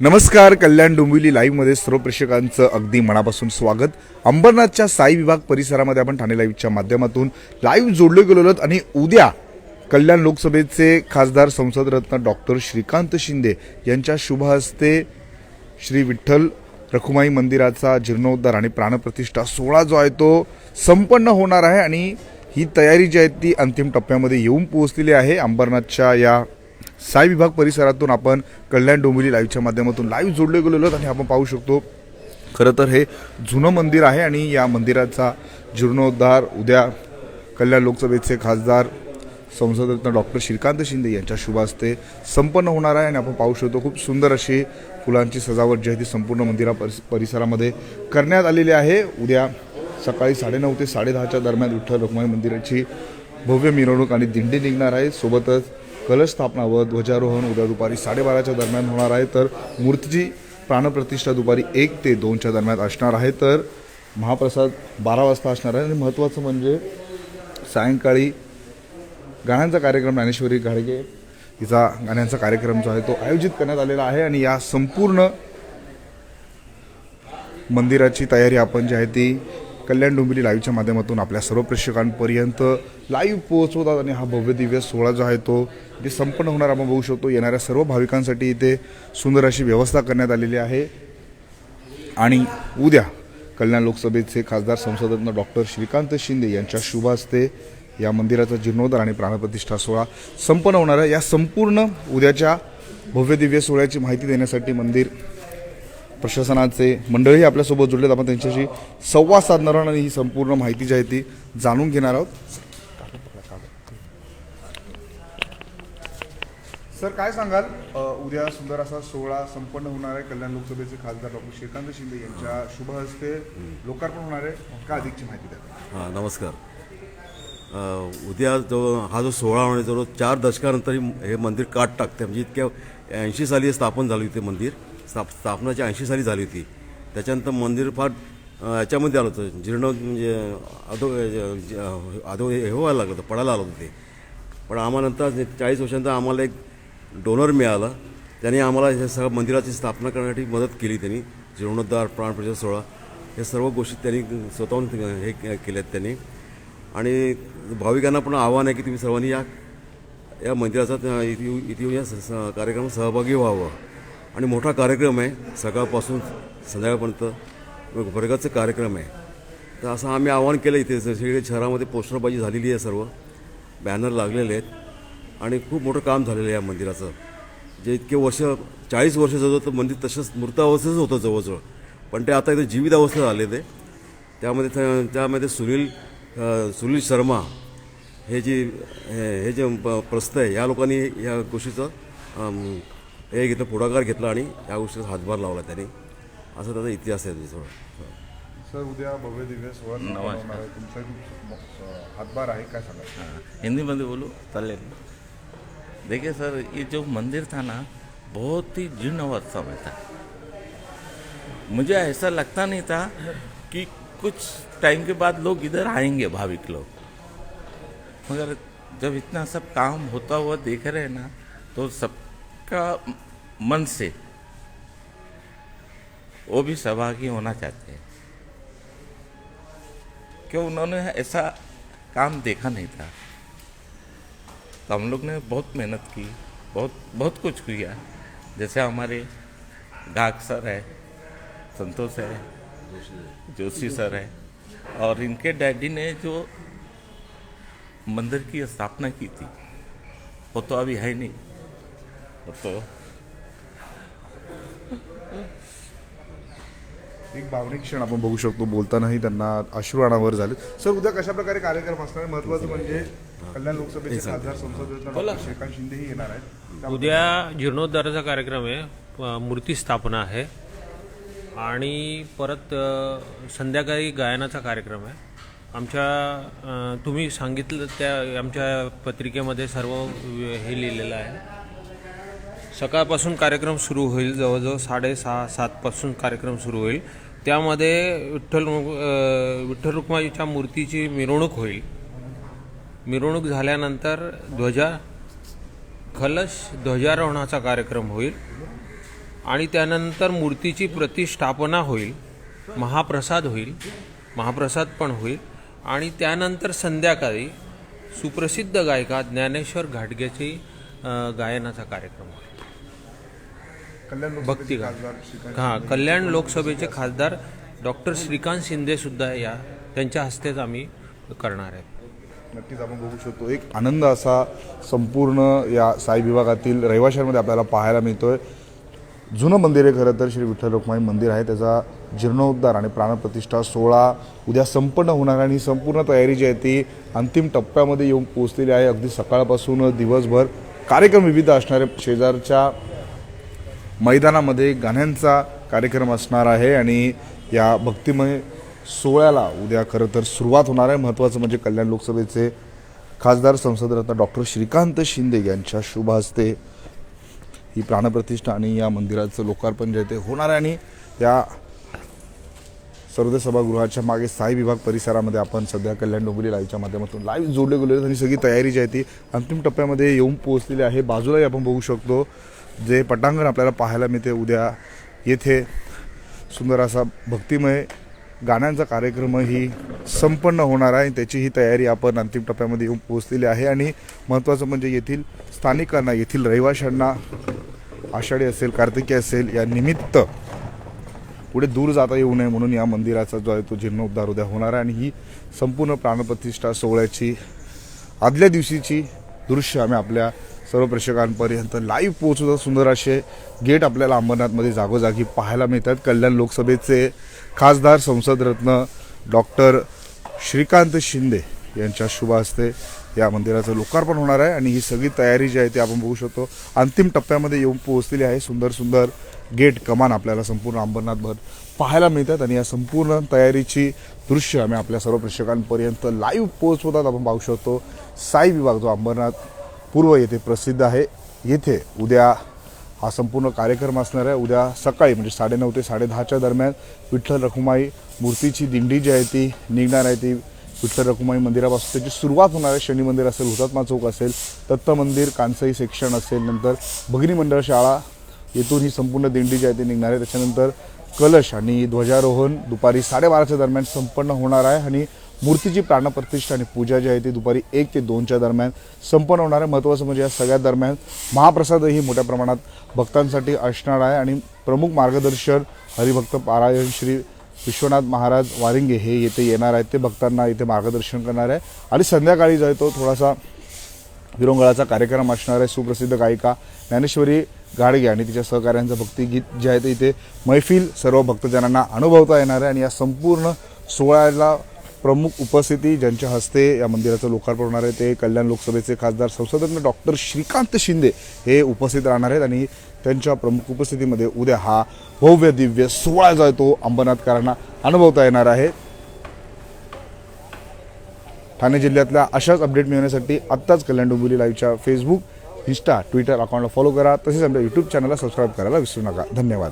नमस्कार कल्याण डोंबिवली लाईव्हमध्ये सर्व प्रेक्षकांचं अगदी मनापासून स्वागत. अंबरनाथच्या साई विभाग परिसरामध्ये आपण ठाणे लाईव्हच्या माध्यमातून लाईव्ह जोडले गेलो आहोत आणि उद्या कल्याण लोकसभेचे खासदार संसदरत्न डॉक्टर श्रीकांत शिंदे यांच्या शुभ हस्ते श्री विठ्ठल रखुमाई मंदिराचा जीर्णोद्धार आणि प्राणप्रतिष्ठा सोहळा जो आहे तो संपन्न होणार आहे आणि ही तयारी जी आहे ती अंतिम टप्प्यामध्ये येऊन पोहोचलेली आहे. अंबरनाथच्या या साई विभाग परिसरातून आपण कल्याण डोंबिवली लाईव्हच्या माध्यमातून लाईव्ह जोडले गेलेलो आहोत आणि आपण पाहू शकतो खरं तर हे जुनं मंदिर आहे आणि या मंदिराचा जीर्णोद्धार उद्या कल्याण लोकसभेचे खासदार संसदरत्न डॉक्टर श्रीकांत शिंदे यांच्या शुभास्ते संपन्न होणार आहे आणि आपण पाहू शकतो खूप सुंदर अशी फुलांची सजावट जी आहे ती संपूर्ण मंदिरा परिसरामध्ये करण्यात आलेली आहे. उद्या सकाळी साडेनऊ ते साडेदहाच्या दरम्यान विठ्ठल रखुमाई मंदिराची भव्य मिरवणूक आणि दिंडी निघणार आहे. सोबतच कलशस्थापना व ध्वजारोहण उद्या दुपारी साडेबाराच्या दरम्यान होणार आहे. तर मूर्तीची प्राणप्रतिष्ठा दुपारी एक ते दोनच्या दरम्यान असणार आहे. तर महाप्रसाद बारा वाजता असणार आहे. आणि महत्त्वाचं म्हणजे सायंकाळी गाण्यांचा कार्यक्रम ज्ञानेश्वरी घाडगे हिचा गाण्यांचा कार्यक्रम जो आहे तो आयोजित करण्यात आलेला आहे. आणि या संपूर्ण मंदिराची तयारी आपण जी आहे ती कल्याण डोंबिवली लाईव्हच्या माध्यमातून आपल्या सर्व प्रेक्षकांपर्यंत लाईव्ह पोहोचवतात आणि हा भव्य दिव्य सोहळा जो आहे तो जे संपन्न होणार आपण बघू शकतो. येणाऱ्या सर्व भाविकांसाठी इथे सुंदर अशी व्यवस्था करण्यात आलेली आहे. आणि उद्या कल्याण लोकसभेचे खासदार संसदरत्न डॉक्टर श्रीकांत शिंदे यांच्या शुभ हस्ते या मंदिराचा जीर्णोद्धार आणि प्राणप्रतिष्ठा सोहळा संपन्न होणार आहे. या संपूर्ण उद्याच्या भव्य दिव्य सोहळ्याची माहिती देण्यासाठी मंदिर प्रशासनाचे मंडळी आपल्यासोबत जुळलेत. आपण त्यांच्याशी संवाद साधणार आहोत आणि ही संपूर्ण माहिती जी आहे ती जाणून घेणार आहोत. सर काय सांगाल? उद्या सुंदर असा सोहळा संपन्न होणार आहे. कल्याण लोकसभेचे खासदार डॉक्टर श्रीकांत शिंदे यांच्या शुभ हस्ते लोकार्पण होणार आहे. का अधिकची माहिती द्या हां नमस्कार. उद्या जो हा जो सोहळा होण्याचा चार दशकानंतर हे मंदिर काट टाकते. म्हणजे इतक्या ऐंशी साली स्थापन झाली ते मंदिर. स्थाप स्थापनाची ऐंशी साली झाली होती. त्याच्यानंतर मंदिर फार याच्यामध्ये आलं होतं. जीर्ण म्हणजे अधो अधो हे व्हायला लागलं होतं पडायला आलं होतं ते. पण आम्हाला नंतर चाळीस वर्षानंतर आम्हाला एक डोनर मिळाला. त्याने आम्हाला हे सगळं मंदिराची स्थापना करण्यासाठी मदत केली त्यांनी. जीर्णोद्धार प्राणप्रचार सोहळा हे सर्व गोष्टी त्यांनी स्वतःहून हे केल्यात त्यांनी. आणि भाविकांना पण आव्हान आहे की तुम्ही सर्वांनी या या मंदिराचा इथे इथे येऊन या स- कार्यक्रमात सहभागी व्हावं. आणि मोठा कार्यक्रम आहे. सकाळपासून संध्याकाळपर्यंत वर्गाचा कार्यक्रम आहे. तर असं आम्ही आवाहन केलं इथे. सगळे शहरामध्ये पोस्टरबाजी झालेली आहे सर्व. बॅनर लागलेले आहेत. आणि खूप मोठं काम झालेलं आहे या मंदिराचं. जे इतके वर्ष चाळीस वर्ष जवळ तर मंदिर तसंच मृतावस्थेच होतं जवळजवळ. पण ते आता इथे जीवित अवस्थेत आले ते. त्यामध्ये त्या- त्यामध्ये सुनील सुनील शर्मा हे जी हे हे जे प- प्रस्त आहे या लोकांनी या गोष्टीचं हे घेतलं पुढाकार घेतला आणि या गोष्टीचा हातभार लावला त्यांनी. असं त्याचा इतिहास आहे थोडा सर उद्या भव्य दिव्य सोहळा संपन्न होणार आहे. तुमचा खूप, अ, हातभार आहे काय सांगा हिंदी में बोलो? देखिए सर ये जो मंदिर था ना बहुत ही जीर्ण अवस्था में था. मुझे ऐसा लगता नहीं था कि कुछ टाइम के बाद लोग इधर आएंगे भाविक लोग. मगर जब इतना सब काम होता हुआ देख रहे हैं ना तो सबका मन से वो भी सहभागी होना चाहते हैं। क्यों उन्होंने ऐसा काम देखा नहीं था? तो हम लोग ने बहुत मेहनत की, बहुत बहुत कुछ किया। जैसे हमारे गाग सर है, संतोष है, जोशी सर है, और इनके डैडी ने जो मंदिर की स्थापना की थी, वो तो अभी है नहीं। वो तो एक भावनिक क्षण आपण बघू शकतो बोलतानाही त्यांना अश्रू अनावर झाले. सर उद्या कशा प्रकारे कार्यक्रम असणार आहे? महत्त्वाचं म्हणजे कल्याण लोकसभेचे खासदार संसद श्रीकांत शिंदेही येणार आहेत. उद्या जीर्णोद्धाराचा कार्यक्रम आहे मूर्ती स्थापना आहे आणि परत अ, संध्याकाळी गायनाचा कार्यक्रम आहे. आमच्या अ, तुम्ही सांगितलं त्या आमच्या पत्रिकेमध्ये सर्व हे लिहिलेलं आहे. सकाळपासून कार्यक्रम सुरू होईल जवळजवळ साडेसहा सातपासून कार्यक्रम सुरू होईल. त्यामध्ये विठ्ठल विठ्ठल रुक्माईच्या मूर्तीची मिरवणूक होईल. मिरवणूक झाल्यानंतर ध्वजा कलश ध्वजारोहणाचा कार्यक्रम होईल आणि त्यानंतर मूर्तीची प्रतिष्ठापना होईल. महाप्रसाद होईल. महाप्रसाद पण होईल. आणि त्यानंतर संध्याकाळी सुप्रसिद्ध गायिका ज्ञानेश्वर घाटगेची गायनाचा कार्यक्रम होईल. भक्ती हां कल्याण लोकसभेचे खासदार डॉक्टर श्रीकांत शिंदे सुद्धा या त्यांच्या हस्तेच आम्ही करणार आहेत नक्कीच आपण बघू शकतो. एक आनंद असा संपूर्ण या साई विभागातील रहिवाशांमध्ये आपल्याला पाहायला मिळतोय. जुनं मंदिर आहे खरं तर श्री विठ्ठल रुक्माई मंदिर आहे. त्याचा जीर्णोद्धार आणि प्राणप्रतिष्ठा सोहळा उद्या संपन्न होणार आणि ही संपूर्ण तयारी जी आहे ती अंतिम टप्प्यामध्ये येऊन पोहोचलेली आहे. अगदी सकाळपासून दिवसभर कार्यक्रम विविध असणारे शेजारच्या मैदानामध्ये गाण्यांचा कार्यक्रम असणार आहे आणि या भक्तिमय सोहळ्याला उद्या खरं तर सुरुवात होणार आहे. महत्त्वाचं म्हणजे कल्याण लोकसभेचे खासदार संसदरत्न डॉक्टर श्रीकांत शिंदे यांच्या शुभ हस्ते ही प्राणप्रतिष्ठा आणि या मंदिराचं लोकार्पण जे ते होणार आहे. आणि या सर्वोदय सभागृहाच्या मागे साई विभाग परिसरामध्ये आपण सध्या कल्याण डोंबिवली लाईव्हच्या माध्यमातून लाईव्ह जोडले गेलो आहेत आणि सगळी तयारी जी आहे ती अंतिम टप्प्यामध्ये येऊन पोहोचलेली आहे. बाजूलाही आपण बघू शकतो. जे पटांगण आपल्याला पाहायला मिळते उद्या येथे सुंदर असा भक्तिमय गाण्यांचा कार्यक्रमही संपन्न होणार आहे. त्याची ही तयारी आपण अंतिम टप्प्यामध्ये येऊन पोहोचलेली आहे. आणि महत्त्वाचं म्हणजे येथील स्थानिकांना येथील रहिवाशांना आषाढी असेल कार्तिकी असेल या निमित्त पुढे दूर जाता येऊ नये म्हणून या मंदिराचा जो आहे तो जीर्णोद्धार उद्या होणार आहे. आणि ही संपूर्ण प्राणप्रतिष्ठा सोहळ्याची आदल्या दिवशीची दृश्य आम्ही आपल्या सर्व प्रेक्षकांपर्यंत लाईव्ह पोहोचवतात सुंदर असे गेट आपल्याला अंबरनाथमध्ये जागोजागी पाहायला मिळतात. कल्याण लोकसभेचे खासदार संसदरत्न डॉक्टर श्रीकांत शिंदे यांच्या शुभ हस्ते या मंदिराचं लोकार्पण होणार आहे आणि ही सगळी तयारी जी आहे ती आपण बघू शकतो. अंतिम टप्प्यामध्ये येऊन पोहोचलेली आहे. सुंदर सुंदर गेट कमान आपल्याला संपूर्ण अंबरनाथभर पाहायला मिळतात आणि या संपूर्ण तयारीची दृश्य आम्ही आपल्या सर्व प्रेक्षकांपर्यंत लाईव्ह पोहोचवतात. आपण पाहू शकतो. साई विभाग जो अंबरनाथ पूर्व येथे प्रसिद्ध आहे. येथे उद्या हा संपूर्ण कार्यक्रम असणार आहे. उद्या सकाळी म्हणजे साडेनऊ ते साडेदहाच्या दरम्यान विठ्ठल रखुमाई मूर्तीची दिंडी जी आहे ती निघणार आहे. ती विठ्ठल रखुमाई मंदिरापासून त्याची सुरुवात होणार आहे. शनी मंदिर असेल हुतात्मा चौक असेल दत्त मंदिर कांसाई सेक्शन असेल नंतर भगिनी मंडळ शाळा येथून ही संपूर्ण दिंडी जी आहे ती निघणार आहे. त्याच्यानंतर कलश आणि ध्वजारोहण दुपारी साडेबाराच्या दरम्यान संपन्न होणार आहे. आणि मूर्तीची प्राणप्रतिष्ठा आणि पूजा जी आहे ती दुपारी एक ते दोनच्या दरम्यान संपन्न होणार आहे. महत्त्वाचं म्हणजे या सगळ्या दरम्यान महाप्रसादही मोठ्या प्रमाणात भक्तांसाठी असणार आहे. आणि प्रमुख मार्गदर्शन हरिभक्त पारायण श्री विश्वनाथ महाराज वारिंगे हे येथे येणार आहेत. ते भक्तांना इथे मार्गदर्शन करणार आहे. आणि संध्याकाळी जो आहे तो थोडासा विरंगळाचा कार्यक्रम असणार आहे. सुप्रसिद्ध गायिका ज्ञानेश्वरी गाडगे आणि तिच्या सहकाऱ्यांचं भक्तिगीत जे आहे ते इथे मैफिल सर्व भक्तजनांना अनुभवता येणार आहे. आणि या संपूर्ण सोहळ्याला प्रमुख उपस्थिती ज्यांच्या हस्ते या मंदिराचं लोकार्पण होणार आहे ते कल्याण लोकसभेचे खासदार संसदरत्न डॉक्टर श्रीकांत शिंदे हे उपस्थित राहणार आहेत आणि त्यांच्या प्रमुख उपस्थितीमध्ये उद्या हा भव्य दिव्य सोहळा जो आहे तो अंबरनाथकरांना अनुभवता येणार आहे. ठाणे जिल्ह्यातल्या अशाच अपडेट मिळवण्यासाठी आत्ताच कल्याण डोंबिवली लाईव्हच्या फेसबुक इन्स्टा ट्विटर अकाउंटला फॉलो करा. तसेच आपल्या यूट्यूब चॅनलला सबस्क्राईब करायला विसरू नका. धन्यवाद.